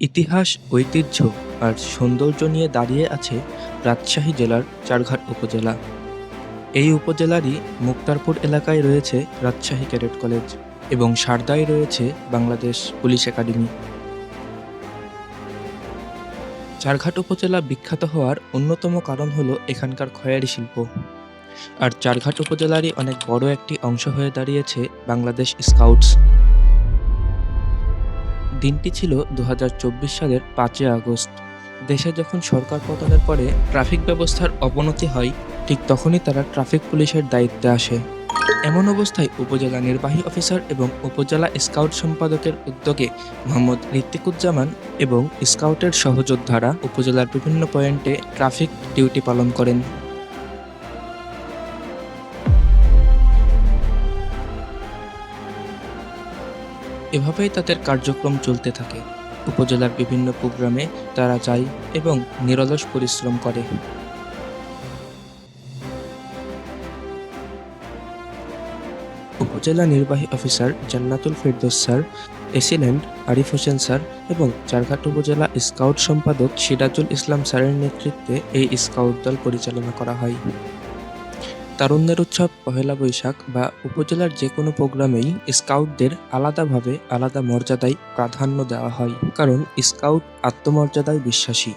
ইতিহাস, ঐতিহ্য আর সৌন্দর্য নিয়ে দাঁড়িয়ে আছে রাজশাহী জেলার চারঘাট উপজেলা। এই উপজেলারই মুক্তারপুর এলাকায় রয়েছে রাজশাহী ক্যাডেট কলেজ এবং সারদায় রয়েছে বাংলাদেশ পুলিশ একাডেমি। চারঘাট উপজেলা বিখ্যাত হওয়ার অন্যতম কারণ হলো এখানকার খয়ারি শিল্প। আর চারঘাট উপজেলারই অনেক বড় একটি অংশ হয়ে দাঁড়িয়েছে বাংলাদেশ স্কাউটস। দিনটি ছিল দু হাজার চব্বিশ সালের পাঁচই আগস্ট। দেশে যখন সরকার পতনের পরে ট্রাফিক ব্যবস্থার অবনতি হয়, ঠিক তখনই তারা ট্রাফিক পুলিশের দায়িত্বে আসে। এমন অবস্থায় উপজেলা নির্বাহী অফিসার এবং উপজেলা স্কাউট সম্পাদকের উদ্যোগে মোহাম্মদ ঋত্বিকুজ্জামান এবং স্কাউটের সহযোদ্ধারা উপজেলার বিভিন্ন পয়েন্টে ট্রাফিক ডিউটি পালন করেন। এভাবেই তাদের কার্যক্রম চলতে থাকে। উপজেলার বিভিন্ন প্রোগ্রামে তারা যায় এবং নিরলস পরিশ্রম করে। উপজেলা নির্বাহী officer Jannatul Ferdous sir, AC land Arif Hossain sir এবং চারঘাট উপজেলা স্কাউট সম্পাদক সিরাজুল ইসলাম স্যারের নেতৃত্বে এই স্কাউট দল পরিচালনা করা হয়। তারুণ্যের উৎসব, পহেলা বৈশাখ বা উপজেলার যে কোনো প্রোগ্রামেই স্কাউটদের আলাদাভাবে আলাদা মর্যাদায় প্রাধান্য দেওয়া হয় কারণ স্কাউট আত্মমর্যাদায় বিশ্বাসী।